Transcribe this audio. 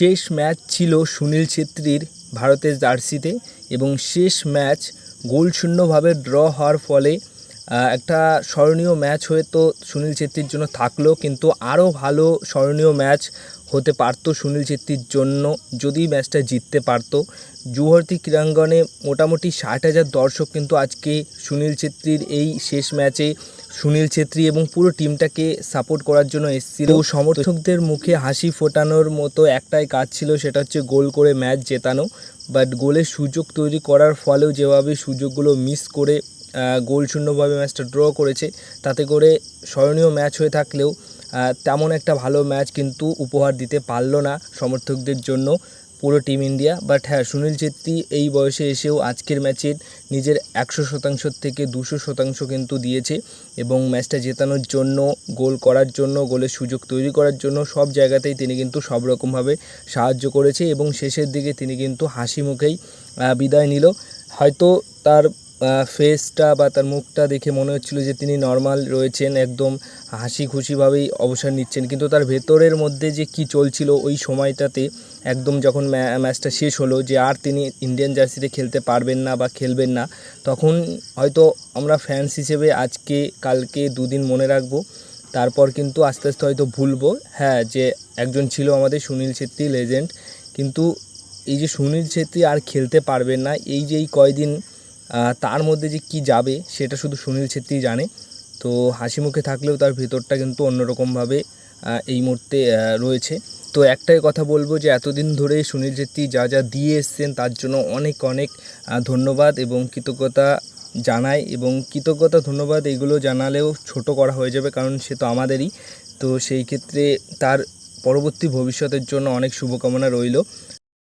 শেষ ম্যাচ ছিল সুনীল ছেত্রীর ভারতের জার্সিতে এবং শেষ ম্যাচ গোলশূন্যভাবে ড্র হওয়ার ফলে একটা স্মরণীয় ম্যাচ হয়ে তো সুনীল ছেত্রীর জন্য থাকল কিন্তু আরও ভালো স্মরণীয় ম্যাচ হতে পারতো সুনীল ছেত্রীর জন্য যদি ম্যাচটা জিততে পারতো। জুহরতি ক্রীড়াঙ্গনে মোটামুটি ষাট হাজার দর্শক কিন্তু আজকে সুনীল ছেত্রীর এই শেষ ম্যাচে সুনীল ছেত্রী এবং পুরো টিমটাকে সাপোর্ট করার জন্য এসেছিল। সমর্থকদের মুখে হাসি ফোটানোর মতো একটাই কাজ ছিল সেটা হচ্ছে গোল করে ম্যাচ জেতানো। বাট গোলের সুযোগ তৈরি করার ফলেও যেভাবে সুযোগগুলো মিস করে গোল শূন্যভাবে ম্যাচটা ড্র করেছে। তাতে করে স্মরণীয় ম্যাচ হয়ে থাকলেও তেমন একটা ভালো ম্যাচ কিন্তু উপহার দিতে পারল না সমর্থকদের জন্য পুরো টিম ইন্ডিয়া। বাট হ্যাঁ সুনীল ছেত্রী এই বয়সে এসেও আজকের ম্যাচের নিজের একশো শতাংশ থেকে দুশো শতাংশ কিন্তু দিয়েছে এবং ম্যাচটা জেতানোর জন্য, গোল করার জন্য, গোলের সুযোগ তৈরি করার জন্য সব জায়গাতেই তিনি কিন্তু সব রকমভাবে সাহায্য করেছে এবং শেষের দিকে তিনি কিন্তু হাসি মুখেই বিদায় নিল। হয়তো তার ফেসটা বা তার মুখটা দেখে মনে হচ্ছিল যে তিনি নর্মাল রয়েছেন, একদম হাসি খুশিভাবেই অবসর নিচ্ছেন। কিন্তু তার ভেতরের মধ্যে যে কি চলছিল ওই সময়টাতে একদম যখন ম্যাচটা শেষ হলো যে আর তিনি ইন্ডিয়ান জার্সিতে খেলতে পারবেন না বা খেলবেন না, তখন হয়তো আমরা ফ্যান্স হিসেবে আজকে, কালকে দুদিন মনে রাখব। তারপর কিন্তু আস্তে আস্তে হয়তো ভুলবো। হ্যাঁ যে একজন ছিল আমাদের সুনীল ছেত্রী লেজেন্ড কিন্তু এই যে সুনীল ছেত্রী আর খেলতে পারবেন না, এই যে এই কয়দিন তার মধ্যে যে কি যাবে সেটা শুধু সুনীল ছেত্রী জানে। তো হাসি মুখে থাকলেও তার ভেতরটা কিন্তু অন্যরকমভাবে এই মুহূর্তে রয়েছে। তো একটাই কথা বলব যে এতদিন ধরে সুনীল ছেত্রী যা যা দিয়ে এসছেন তার জন্য অনেক অনেক ধন্যবাদ এবং কৃতজ্ঞতা জানাই এবং কৃতজ্ঞতা, ধন্যবাদ এগুলো জানালেও ছোট করা হয়ে যাবে কারণ সে তো আমাদেরই। তো সেই ক্ষেত্রে তার পরবর্তী ভবিষ্যতের জন্য অনেক শুভকামনা রইল।